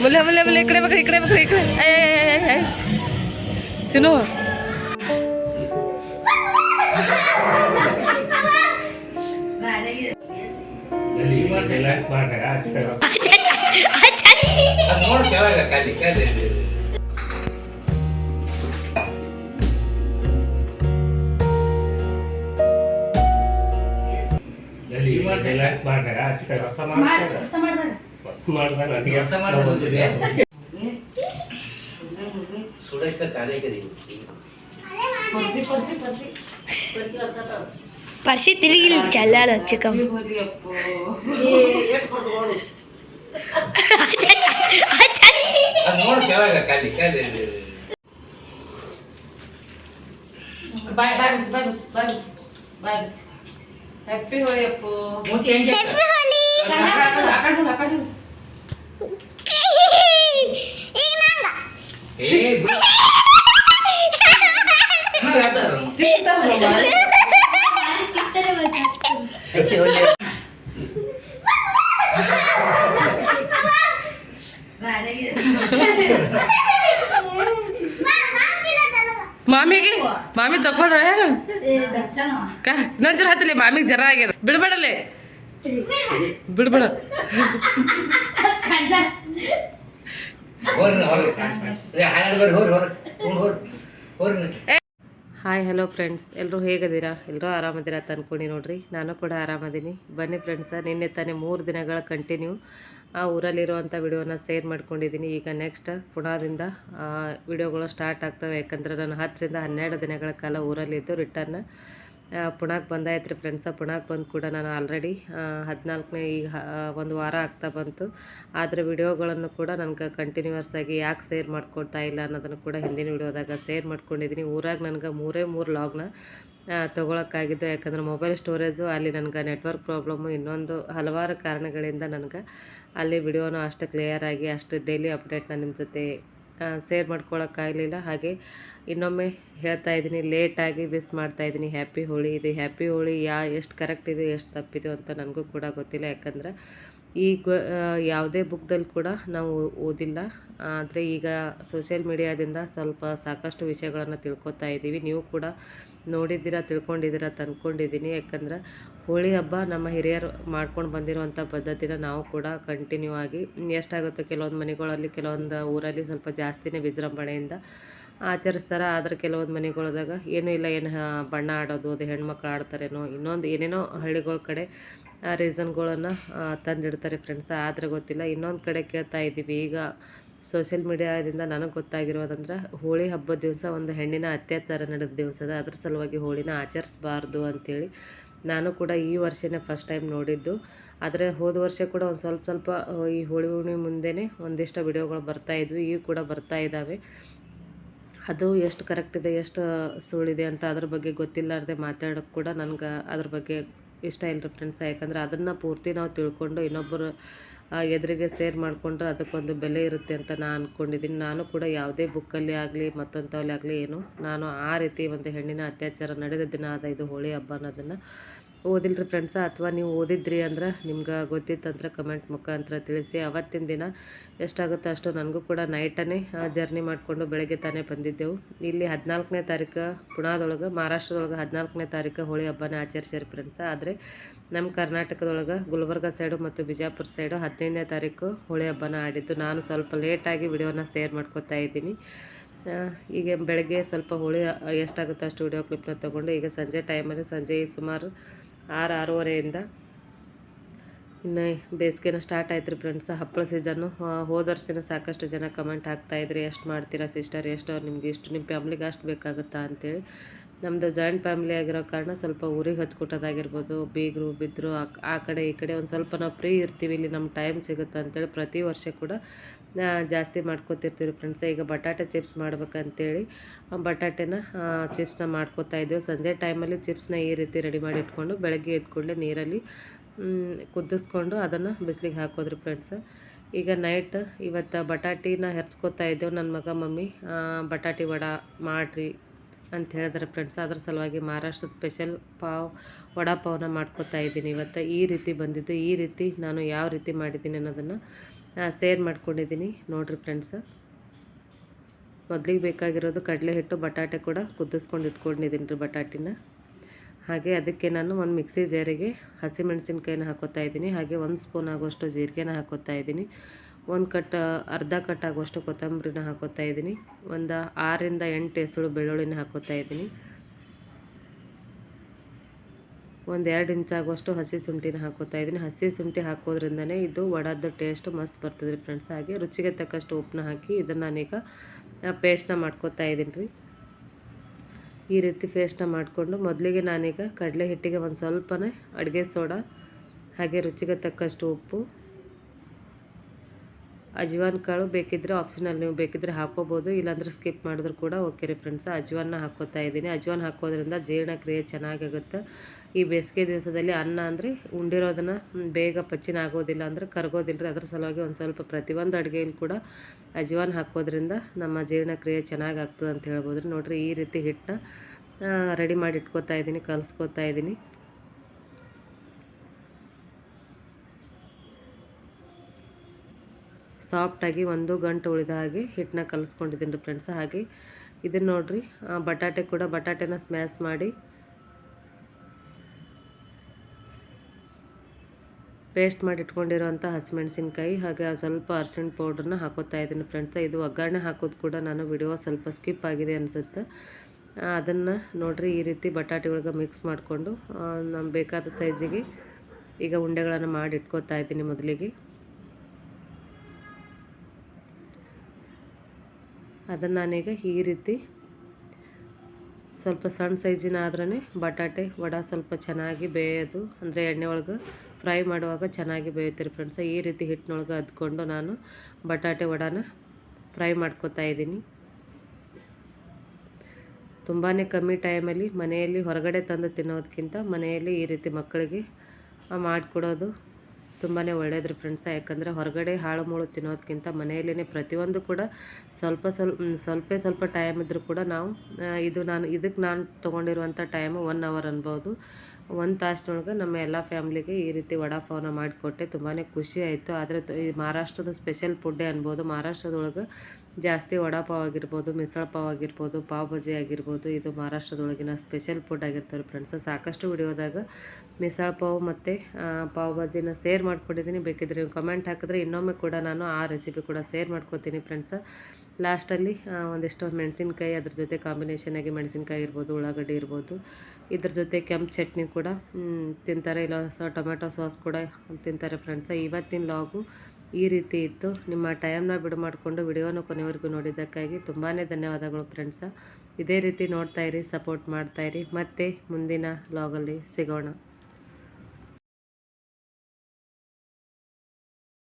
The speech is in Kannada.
ಮುಲ್ಲೆ ಮುಲ್ಲೆ ಮುಲ್ಲೆ ಈ ಕಡೆ ಬೇಕು ಈ ಕಡೆ ಬೇಕು ಈ ಕಡೆ ಏಯ್, ಏಯ್, ಏಯ್, ಏಯ್, ಏಯ್. ಚಿನ್ನು ರಿಲ್ಯಾಕ್ಸ್ ಮಾಡ್ದಾಗ ಆಚೆ ಕಡೆ ಹೊಸ ಅದ್ ನೋಡು ಕೆಳಗ ಕಾಲಿ ಕಾಲಿ ರಿಲ್ಯಾಕ್ಸ್ ಮಾಡ್ದಾಗ ಆಚೆ ಕಡೆ ಹೊಸ ಮಾಡ್ದಾಗ सोडायचं कार्य करेल పర్సి తిరిగి చల్లాలి చికం హ్యాపీ హోలీ అప్పు అక్కడ చూడు అక్కడ చూడు ಮಾಮಿಗೆ ಮಾಮಿ ತಕೊಂಡ್ರ ಕಾ ಇನ್ನೊಂದ್ಸಲ ಹಚ್ಚಲಿ ಮಾಮಿಗೆ ಜರ ಆಗ್ಯದ ಬಿಡ್ಬೇಡಲ್ಲಿ ಬಿಡ್ಬೇಡ. Hi hello friends. ಎಲ್ಲರೂ ಹೇಗಿದ್ದೀರಾ ಎಲ್ಲರೂ ಆರಾಮದಿರಾ ಅಂತ ಅನ್ಕೊಂಡು ನೋಡ್ರಿ. ನಾನು ಕೂಡ ಆರಾಮದೀನಿ. ಬನ್ನಿ ಫ್ರೆಂಡ್ಸ ನಿನ್ನೆ ತಾನೇ ಮೂರು ದಿನಗಳ ಕಂಟಿನ್ಯೂ ಆ ಊರಲ್ಲಿರುವಂಥ ವಿಡಿಯೋನ ಶೇರ್ ಮಾಡ್ಕೊಂಡಿದ್ದೀನಿ ಈಗ ನೆಕ್ಸ್ಟ್ ಪುಣಾದಿಂದ ವಿಡಿಯೋಗಳು ಸ್ಟಾರ್ಟ್ ಆಗ್ತವೆ. ಯಾಕಂದರೆ ನಾನು ಹತ್ತರಿಂದ ಹನ್ನೆರಡು ದಿನಗಳ ಕಾಲ ಊರಲ್ಲಿದ್ದು ರಿಟರ್ನ್ ಪುಣಾಕ್ ಬಂದಾಯ್ತು ರೀ ಫ್ರೆಂಡ್ಸ ಪುಣಾಕ್ ಬಂದು ಕೂಡ ನಾನು ಆಲ್ರೆಡಿ ಹದಿನಾಲ್ಕನೇ ಈಗ ಒಂದು ವಾರ ಆಗ್ತಾ ಬಂತು. ಆದರೆ ವಿಡಿಯೋಗಳನ್ನು ಕೂಡ ನನಗೆ ಕಂಟಿನ್ಯೂಯಸ್ ಆಗಿ ಯಾಕೆ ಸೇರ್ ಮಾಡ್ಕೊಳ್ತಾ ಇಲ್ಲ ಅನ್ನೋದನ್ನು ಕೂಡ ಹಿಂದಿನ ವಿಡಿಯೋದಾಗ ಸೇರ್ ಮಾಡ್ಕೊಂಡಿದ್ದೀನಿ ಊರಾಗ ನನಗೆ ಮೂರೇ ಮೂರು ಲಾಗ್ನ ತೊಗೊಳಕ್ಕಾಗಿದ್ದು. ಯಾಕಂದ್ರೆ ಮೊಬೈಲ್ ಸ್ಟೋರೇಜು ಅಲ್ಲಿ ನನಗೆ ನೆಟ್ವರ್ಕ್ ಪ್ರಾಬ್ಲಮ್ಮು ಇನ್ನೊಂದು ಹಲವಾರು ಕಾರಣಗಳಿಂದ ನನಗೆ ಅಲ್ಲಿ ವಿಡಿಯೋನು ಅಷ್ಟು ಕ್ಲಿಯರ್ ಆಗಿ, ಅಷ್ಟು ಡೈಲಿ ಅಪ್ಡೇಟ್ನ ನಿಮ್ಮ ಜೊತೆ ಶೇರ್ ಮಾಡ್ಕೊಳ್ಳೋಕ್ಕಾಗಲಿಲ್ಲ ಹಾಗೆ ಇನ್ನೊಮ್ಮೆ ಹೇಳ್ತಾ ಇದ್ದೀನಿ ಲೇಟಾಗಿ ಮಿಸ್ ಮಾಡ್ತಾ ಇದ್ದೀನಿ. ಹ್ಯಾಪಿ ಹೋಳಿ ಇದು ಹ್ಯಾಪಿ ಹೋಳಿ ಯಾ, ಎಷ್ಟು ಕರೆಕ್ಟ್ ಇದೆ, ಎಷ್ಟು ತಪ್ಪಿದೆ ಅಂತ ನನಗೂ ಕೂಡ ಗೊತ್ತಿಲ್ಲ. ಯಾಕಂದ್ರೆ ಈಗ ಯಾವುದೇ ಬುಕ್ದಲ್ಲಿ ಕೂಡ ನಾವು ಓದಿಲ್ಲ. ಆದರೆ ಈಗ ಸೋಷಿಯಲ್ ಮೀಡಿಯಾದಿಂದ ಸ್ವಲ್ಪ ಸಾಕಷ್ಟು ವಿಷಯಗಳನ್ನು ತಿಳ್ಕೊತಾ ಇದ್ದೀವಿ. ನೀವು ಕೂಡ ನೋಡಿದ್ದೀರಾ, ತಿಳ್ಕೊಂಡಿದ್ದೀರಾ ಅಂತ ಅಂದ್ಕೊಂಡಿದ್ದೀನಿ ಯಾಕಂದ್ರೆ ಹೋಳಿ ಹಬ್ಬ ನಮ್ಮ ಹಿರಿಯರು ಮಾಡ್ಕೊಂಡು ಬಂದಿರುವಂಥ ಪದ್ಧತಿನ ನಾವು ಕೂಡ ಕಂಟಿನ್ಯೂ ಆಗಿ ಎಷ್ಟಾಗುತ್ತೋ ಕೆಲವೊಂದು ಮನೆಗಳಲ್ಲಿ, ಕೆಲವೊಂದು ಊರಲ್ಲಿ ಸ್ವಲ್ಪ ಜಾಸ್ತಿನೇ ವಿಜೃಂಭಣೆಯಿಂದ ಆಚರಿಸ್ತಾರೆ. ಆದರೆ ಕೆಲವೊಂದು ಮನೆಗಳದಾಗ ಏನೂ ಇಲ್ಲ, ಏನು ಬಣ್ಣ ಆಡೋದು, ಅದು ಹೆಣ್ಮಕ್ಳು ಆಡ್ತಾರೇನೋ, ಇನ್ನೊಂದು ಏನೇನೋ ಹಳ್ಳಿಗಳ ಕಡೆ ರೀಸನ್ಗಳನ್ನು ತಂದಿಡ್ತಾರೆ ಫ್ರೆಂಡ್ಸ್ ಆದರೆ ಗೊತ್ತಿಲ್ಲ, ಇನ್ನೊಂದು ಕಡೆ ಕೇಳ್ತಾ ಇದ್ದೀವಿ. ಈಗ ಸೋಷಿಯಲ್ ಮೀಡಿಯಾದಿಂದ ನನಗೆ ಗೊತ್ತಾಗಿರೋದಂದ್ರೆ, ಹೋಳಿ ಹಬ್ಬದ ದಿವಸ ಒಂದು ಹೆಣ್ಣಿನ ಅತ್ಯಾಚಾರ ನಡೆದ ದಿವಸದ, ಅದ್ರ ಸಲುವಾಗಿ ಹೋಳಿನ ಆಚರಿಸಬಾರ್ದು ಅಂಥೇಳಿ ನಾನು ಕೂಡ ಈ ವರ್ಷನೇ ಫಸ್ಟ್ ಟೈಮ್ ನೋಡಿದ್ದು. ಆದರೆ ಹೋದ ವರ್ಷ ಕೂಡ ಒಂದು ಸ್ವಲ್ಪ ಸ್ವಲ್ಪ, ಈ ಹೋಳಿ ಹುಣ್ಣಿ ಮುಂದೆನೇ ಒಂದಿಷ್ಟು ವಿಡಿಯೋಗಳು ಬರ್ತಾ ಇದ್ವಿ, ಈಗ ಕೂಡ ಬರ್ತಾ ಇದ್ದಾವೆ ಅದು ಎಷ್ಟು ಕರೆಕ್ಟ್ ಇದೆ, ಎಷ್ಟು ಸುಳ್ಳಿದೆ ಅಂತ ಅದ್ರ ಬಗ್ಗೆ ಗೊತ್ತಿಲ್ಲಾರ್ದೆ ಮಾತಾಡೋಕ್ಕೆ ಕೂಡ ನನಗೆ ಅದ್ರ ಬಗ್ಗೆ ಇಷ್ಟ ಇಲ್ಲ ಫ್ರೆಂಡ್ಸ್ ಯಾಕಂದ್ರೆ ಅದನ್ನು ಪೂರ್ತಿ ನಾವು ತಿಳ್ಕೊಂಡು ಇನ್ನೊಬ್ಬರು ಎದುರಿಗೆ ಸೇರ್ ಮಾಡಿಕೊಂಡ್ರೆ ಅದಕ್ಕೊಂದು ಬೆಲೆ ಇರುತ್ತೆ ಅಂತ ನಾನು ಅಂದ್ಕೊಂಡಿದ್ದೀನಿ ನಾನು ಕೂಡ ಯಾವುದೇ ಬುಕ್ಕಲ್ಲಿ ಆಗಲಿ ಮತ್ತೊಂಥವಲ್ಲಿ ಆಗಲಿ ಏನು, ನಾನು ಆ ರೀತಿ ಒಂದು ಹೆಣ್ಣಿನ ಅತ್ಯಾಚಾರ ನಡೆದ ದಿನ ಆದ ಇದು ಹೋಳಿ ಹಬ್ಬ ಅನ್ನೋದನ್ನು ಓದಿಲ್ರಿ ಫ್ರೆಂಡ್ಸ ಅಥವಾ ನೀವು ಓದಿದ್ರಿ ಅಂದ್ರೆ ನಿಮ್ಗೆ ಗೊತ್ತಿತ್ತಂದ್ರೆ ಕಮೆಂಟ್ ಮುಖಾಂತರ ತಿಳಿಸಿ. ಅವತ್ತಿನ ದಿನ ಎಷ್ಟಾಗುತ್ತೆ ಅಷ್ಟು ನನಗೂ ಕೂಡ ನೈಟನೇ ಜರ್ನಿ ಮಾಡಿಕೊಂಡು ಬೆಳಗ್ಗೆ ತಾನೇ ಬಂದಿದ್ದೆವು. ಇಲ್ಲಿ ಹದಿನಾಲ್ಕನೇ ತಾರೀಕು ಪುಣಾದೊಳಗೆ ಮಹಾರಾಷ್ಟ್ರದೊಳಗೆ ಹದಿನಾಲ್ಕನೇ ತಾರೀಕು ಹೋಳಿ ಹಬ್ಬನ ಆಚರಿಸ್ಯಾರ ಫ್ರೆಂಡ್ಸ ಆದರೆ ನಮ್ಮ ಕರ್ನಾಟಕದೊಳಗೆ ಗುಲ್ಬರ್ಗ ಸೈಡು ಮತ್ತು ಬಿಜಾಪುರ ಸೈಡು ಹದಿನೈದನೇ ತಾರೀಕು ಹೋಳಿ ಹಬ್ಬನ ಆಡಿದ್ದು. ನಾನು ಸ್ವಲ್ಪ ಲೇಟಾಗಿ ವಿಡಿಯೋನ ಶೇರ್ ಮಾಡ್ಕೊತಾ ಇದ್ದೀನಿ. ಈಗ ಬೆಳಗ್ಗೆ ಸ್ವಲ್ಪ ಹೋಳಿ ಎಷ್ಟಾಗುತ್ತೋ ಅಷ್ಟು ವಿಡಿಯೋ ಕ್ಲಿಪ್ನ ತೊಗೊಂಡು ಈಗ ಸಂಜೆ ಟೈಮಲ್ಲಿ ಸಂಜೆ ಸುಮಾರು ಆರು ಆರೂವರೆಯಿಂದ ಇನ್ನು ಬೇಸಿಗೆನ ಸ್ಟಾರ್ಟ್ ಆಯ್ತು ರೀ ಫ್ರೆಂಡ್ಸ್ ಹಪ್ಪಳ ಸೀಸನ್ನು ಹೋದ ಸಾಕಷ್ಟು ಜನ ಕಮೆಂಟ್ ಹಾಕ್ತಾಯಿದ್ರಿ ಎಷ್ಟು ಮಾಡ್ತೀರಾ ಸಿಸ್ಟರ್ ಎಷ್ಟು ನಿಮ್ಗೆ ಇಷ್ಟು ನಿಮ್ಮ ಫ್ಯಾಮ್ಲಿಗೆ ಅಷ್ಟು ಬೇಕಾಗುತ್ತಾ ಅಂತೇಳಿ. ನಮ್ಮದು ಜಾಯಿಂಟ್ ಫ್ಯಾಮಿಲಿ ಆಗಿರೋ ಕಾರಣ ಸ್ವಲ್ಪ ಊರಿಗೆ ಹಚ್ಕೊಟ್ಟೋದಾಗಿರ್ಬೋದು ಬೀಗರು ಬಿದ್ದರು ಆ ಕಡೆ ಈ ಕಡೆ ಒಂದು ಸ್ವಲ್ಪ ನಾವು ಫ್ರೀ ಇರ್ತೀವಿ. ಇಲ್ಲಿ ನಮ್ಮ ಟೈಮ್ ಸಿಗುತ್ತೆ ಅಂತೇಳಿ ಪ್ರತಿ ವರ್ಷ ಕೂಡ ಜಾಸ್ತಿ ಮಾಡ್ಕೊತಿರ್ತೀವಿ ಫ್ರೆಂಡ್ಸ್ ಈಗ ಬಟಾಟೆ ಚಿಪ್ಸ್ ಮಾಡ್ಬೇಕಂತೇಳಿ ಬಟಾಟೆನ ಚಿಪ್ಸ್ನ ಮಾಡ್ಕೊತಾ ಇದ್ದೇವೆ. ಸಂಜೆ ಟೈಮಲ್ಲಿ ಚಿಪ್ಸ್ನ ಈ ರೀತಿ ರೆಡಿ ಮಾಡಿ ಇಟ್ಕೊಂಡು, ಬೆಳಗ್ಗೆ ಎತ್ಕೊಂಡು ನೀರಲ್ಲಿ ಕುದಿಸ್ಕೊಂಡು ಅದನ್ನು ಬಿಸಿಲಿಗೆ ಹಾಕೋದ್ರಿ ಫ್ರೆಂಡ್ಸ್ ಈಗ ನೈಟ್ ಇವತ್ತು ಬಟಾಟಿನ ಹೆರ್ಸ್ಕೊತಾ ಇದ್ದೇವೆ. ನನ್ನ ಮಗ, ಮಮ್ಮಿ ಬಟಾಟಿ ವಡ ಮಾಡಿರಿ. ಅಂತ ಹೇಳಿದ್ರೆ ಫ್ರೆಂಡ್ಸ್. ಅದ್ರ ಸಲುವಾಗಿ ಮಹಾರಾಷ್ಟ್ರದ ಸ್ಪೆಷಲ್ ಪಾವ್ ವಡಾ ಪಾವ್ನ ಮಾಡ್ಕೊತಾ ಇದ್ದೀನಿ. ಇವತ್ತು ಈ ರೀತಿ ಬಂದಿದ್ದು. ಈ ರೀತಿ ನಾನು ಯಾವ ರೀತಿ ಮಾಡಿದ್ದೀನಿ ಅನ್ನೋದನ್ನು ಸೇರ್ ಮಾಡ್ಕೊಂಡಿದ್ದೀನಿ. ನೋಡಿರಿ ಫ್ರೆಂಡ್ಸ್. ಮೊದಲಿಗೆ ಬೇಕಾಗಿರೋದು ಕಡಲೆ ಹಿಟ್ಟು, ಬಟಾಟೆ ಕೂಡ ಕುದಿಸ್ಕೊಂಡು ಇಟ್ಕೊಂಡಿದ್ದೀನಿ ರೀ ಬಟಾಟಿನ. ಹಾಗೆ ಅದಕ್ಕೆ ನಾನು ಒಂದು ಮಿಕ್ಸಿ ಜಾರಿಗೆ ಹಸಿಮೆಣಸಿನ್ಕಾಯಿನ ಹಾಕೋತಾ ಇದ್ದೀನಿ. ಹಾಗೆ ಒಂದು ಸ್ಪೂನ್ ಆಗುವಷ್ಟು ಜೀರಿಗೆನ ಹಾಕೋತಾ ಇದ್ದೀನಿ. ಒಂದು ಕಟ್ ಅರ್ಧ ಕಟ್ ಆಗುವಷ್ಟು ಕೊತ್ತಂಬರಿನ ಹಾಕೋತಾ ಇದ್ದೀನಿ. ಒಂದು ಆರರಿಂದ ಎಂಟು ಎಸಳು ಬೆಳ್ಳುಳ್ಳಿನ ಹಾಕೋತಾ ಇದ್ದೀನಿ. ಒಂದು ಎರಡು ಇಂಚ್ ಆಗುವಷ್ಟು ಹಸಿ ಶುಂಠಿನ ಹಾಕೋತಾ ಇದ್ದೀನಿ. ಹಸಿ ಶುಂಠಿ ಹಾಕೋದ್ರಿಂದನೇ ಇದು ವಡದ ಟೇಸ್ಟ್ ಮಸ್ತ್ ಬರ್ತದೆ ರೀ ಫ್ರೆಂಡ್ಸ್. ಹಾಗೆ ರುಚಿಗೆ ತಕ್ಕಷ್ಟು ಉಪ್ಪನ್ನ ಹಾಕಿ ಇದನ್ನು ನಾನೀಗ ಪೇಸ್ಟ್ನ ಮಾಡ್ಕೋತಾ ಇದ್ದೀನಿ ರೀ. ಈ ರೀತಿ ಪೇಸ್ಟ್ನ ಮಾಡಿಕೊಂಡು ಮೊದಲಿಗೆ ನಾನೀಗ ಕಡಲೆ ಹಿಟ್ಟಿಗೆ ಒಂದು ಸ್ವಲ್ಪನೇ ಅಡುಗೆ ಸೋಡಾ, ಹಾಗೆ ರುಚಿಗೆ ತಕ್ಕಷ್ಟು ಉಪ್ಪು ಅಜ್ವಾನ್ ಕಾಳು ಬೇಕಿದ್ದರೆ ಆಪ್ಷನಲ್ ನೀವು ಬೇಕಿದ್ದರೆ ಹಾಕೋಬೋದು, ಇಲ್ಲಾಂದರೆ ಸ್ಕಿಪ್ ಮಾಡಿದ್ರು ಕೂಡ ಓಕೆ ರೀ ಫ್ರೆಂಡ್ಸ್ ಅಜ್ವಾನ ಹಾಕೋತಾ ಇದ್ದೀನಿ. ಅಜ್ವಾನ್ ಹಾಕೋದ್ರಿಂದ ಜೀರ್ಣಕ್ರಿಯೆ ಚೆನ್ನಾಗಾಗುತ್ತೆ. ಈ ಬೇಸಿಗೆ ದಿವಸದಲ್ಲಿ ಅನ್ನ ಅಂದರೆ ಉಂಡಿರೋದನ್ನು ಬೇಗ ಪಚ್ಚಿನ ಆಗೋದಿಲ್ಲ ಅಂದರೆ ಕರಗೋದಿಲ್ಲ ಅದ್ರ ಸಲುವಾಗಿ ಒಂದು ಸ್ವಲ್ಪ ಪ್ರತಿಯೊಂದು ಅಡುಗೆಯಲ್ಲಿ ಕೂಡ ಅಜ್ವಾನ್ ಹಾಕೋದ್ರಿಂದ ನಮ್ಮ ಜೀರ್ಣಕ್ರಿಯೆ ಚೆನ್ನಾಗಿ ಆಗ್ತದೆ ಅಂತ ಹೇಳ್ಬೋದು ರೀ. ನೋಡಿರಿ ಈ ರೀತಿ ಹಿಟ್ಟನ್ನ ರೆಡಿ ಮಾಡಿ ಇಟ್ಕೋತಾ ಇದ್ದೀನಿ, ಕಲಿಸ್ಕೋತಾ ಇದ್ದೀನಿ. ಸಾಫ್ಟಾಗಿ ಒಂದು ಗಂಟು ಉಳಿದ ಹಾಗೆ ಹಿಟ್ಟನ್ನ ಕಲಿಸ್ಕೊಂಡಿದ್ದೀನಿ ರೀ ಫ್ರೆಂಡ್ಸ್. ಹಾಗೆ ಇದನ್ನು ನೋಡಿರಿ. ಬಟಾಟೆ ಕೂಡ ಬಟಾಟೆನ ಸ್ಮ್ಯಾಶ್ ಮಾಡಿ ಪೇಸ್ಟ್ ಮಾಡಿ ಇಟ್ಕೊಂಡಿರೋಂಥ ಹಸಿಮೆಣಸಿನ್ಕಾಯಿ, ಹಾಗೆ ಸ್ವಲ್ಪ ಅರ್ಶಿಣ ಪೌಡ್ರನ್ನ ಹಾಕೋತಾ ಇದ್ದೀನಿ ಫ್ರೆಂಡ್ಸ್. ಇದು ಒಗ್ಗರಣೆ ಹಾಕೋದು ಕೂಡ ನಾನು ವಿಡಿಯೋ ಸ್ವಲ್ಪ ಸ್ಕಿಪ್ ಆಗಿದೆ ಅನಿಸುತ್ತೆ. ಅದನ್ನು ನೋಡಿರಿ ಈ ರೀತಿ ಬಟಾಟೆ ಒಳಗೆ ಮಿಕ್ಸ್ ಮಾಡಿಕೊಂಡು ನಮ್ಗೆ ಬೇಕಾದ ಸೈಜಿಗೆ ಈಗ ಉಂಡೆಗಳನ್ನು ಮಾಡಿ ಇಟ್ಕೋತಾ ಇದ್ದೀನಿ ಮೊದಲಿಗೆ. ಅದನ್ನು ನಾನೀಗ ಈ ರೀತಿ ಸ್ವಲ್ಪ ಸಣ್ಣ ಸೈಜಿನ ಆದ್ರೇ ಬಟಾಟೆ ವಡ ಸ್ವಲ್ಪ ಚೆನ್ನಾಗಿ ಬೇಯೋದು. ಅಂದರೆ ಎಣ್ಣೆ ಒಳಗೆ ಫ್ರೈ ಮಾಡುವಾಗ ಚೆನ್ನಾಗಿ ಬೇಯುತ್ತೀರಿ ಫ್ರೆಂಡ್ಸ್ ಈ ರೀತಿ ಹಿಟ್ಟಿನೊಳಗೆ ಅದ್ಕೊಂಡು ನಾನು ಬಟಾಟೆ ವಡಾನ ಫ್ರೈ ಮಾಡ್ಕೋತಾ ಇದ್ದೀನಿ. ತುಂಬಾ ಕಮ್ಮಿ ಟೈಮಲ್ಲಿ ಮನೆಯಲ್ಲಿ ಹೊರಗಡೆ ತಂದು ತಿನ್ನೋದಕ್ಕಿಂತ ಮನೆಯಲ್ಲಿ ಈ ರೀತಿ ಮಕ್ಕಳಿಗೆ ಮಾಡಿಕೊಡೋದು ತುಂಬಾ ಒಳ್ಳೇದು ಫ್ರೆಂಡ್ಸ ಯಾಕಂದರೆ ಹೊರಗಡೆ ಹಾಳು ಮೂಳು ತಿನ್ನೋದಕ್ಕಿಂತ ಮನೆಯಲ್ಲೇ ಪ್ರತಿಯೊಂದು ಕೂಡ ಸ್ವಲ್ಪ ಸ್ವಲ್ಪ ಸ್ವಲ್ಪ ಸ್ವಲ್ಪ ಟೈಮ್ ಇದ್ದರೂ ಕೂಡ ನಾವು ಇದು ನಾನು ಇದಕ್ಕೆ ನಾನು ತೊಗೊಂಡಿರುವಂಥ ಟೈಮು ಒನ್ ಅವರ್ ಅನ್ಬೋದು. ಒಂದು ತಾಸಿನೊಳಗೆ ನಮ್ಮ ಎಲ್ಲ ಫ್ಯಾಮ್ಲಿಗೆ ಈ ರೀತಿ ವಡಾಫೋನ ಮಾಡಿಕೊಟ್ಟೆ. ತುಂಬಾ ಖುಷಿ ಆಯಿತು. ಆದರೆ ಈ ಮಹಾರಾಷ್ಟ್ರದ ಸ್ಪೆಷಲ್ ಫುಡ್ಡೇ ಅನ್ಬೋದು. ಮಹಾರಾಷ್ಟ್ರದೊಳಗೆ ಜಾಸ್ತಿ ವಡಾಪಾವ್ ಆಗಿರ್ಬೋದು ಮಿಸಳ್ ಪಾವ್ ಆಗಿರ್ಬೋದು, ಪಾವ್ ಭಾಜಿ ಆಗಿರ್ಬೋದು, ಇದು ಮಹಾರಾಷ್ಟ್ರದೊಳಗಿನ ಸ್ಪೆಷಲ್ ಫುಡ್ ಆಗಿರ್ತಾರೆ ಫ್ರೆಂಡ್ಸ್ ಸಾಕಷ್ಟು ವಿಡಿಯೋದಾಗ ಮಿಸಳ್ ಪಾವ್ ಮತ್ತು ಪಾವ್ ಭಾಜಿನ ಸೇರ್ ಮಾಡ್ಕೊಂಡಿದ್ದೀನಿ. ಬೇಕಿದ್ರೆ ನೀವು ಕಮೆಂಟ್ ಹಾಕಿದ್ರೆ ಇನ್ನೊಮ್ಮೆ ಕೂಡ ನಾನು ಆ ರೆಸಿಪಿ ಕೂಡ ಸೇರ್ ಮಾಡ್ಕೊತೀನಿ ಫ್ರೆಂಡ್ಸ್ ಲಾಸ್ಟಲ್ಲಿ ಒಂದಿಷ್ಟು ಮೆಣಸಿನ್ಕಾಯಿ, ಅದ್ರ ಜೊತೆ ಕಾಂಬಿನೇಷನ್ ಆಗಿ ಮೆಣಸಿನ್ಕಾಯಿ ಇರ್ಬೋದು, ಉಳ್ಳಾಗಡ್ಡಿ ಇರ್ಬೋದು, ಇದ್ರ ಜೊತೆ ಕೆಂಪು ಚಟ್ನಿ ಕೂಡ ತಿಂತಾರೆ. ಇಲ್ಲ ಟೊಮೆಟೊ ಸಾಸ್ ಕೂಡ ತಿಂತಾರೆ ಫ್ರೆಂಡ್ಸ ಇವತ್ತಿನ ಲಾಗು ಈ ರೀತಿ ಇತ್ತು. ನಿಮ್ಮ ಟೈಮ್ನ ಬಿಡು ಮಾಡಿಕೊಂಡು ವಿಡಿಯೋನ ಕೊನೆವರೆಗೂ ನೋಡಿದ್ದಕ್ಕಾಗಿ ತುಂಬಾ ಧನ್ಯವಾದಗಳು ಫ್ರೆಂಡ್ಸ. ಇದೇ ರೀತಿ ನೋಡ್ತಾಯಿರಿ ಸಪೋರ್ಟ್ ಮಾಡ್ತಾಯಿರಿ ಮತ್ತೆ ಮುಂದಿನ ಲಾಗಲ್ಲಿ ಸಿಗೋಣ.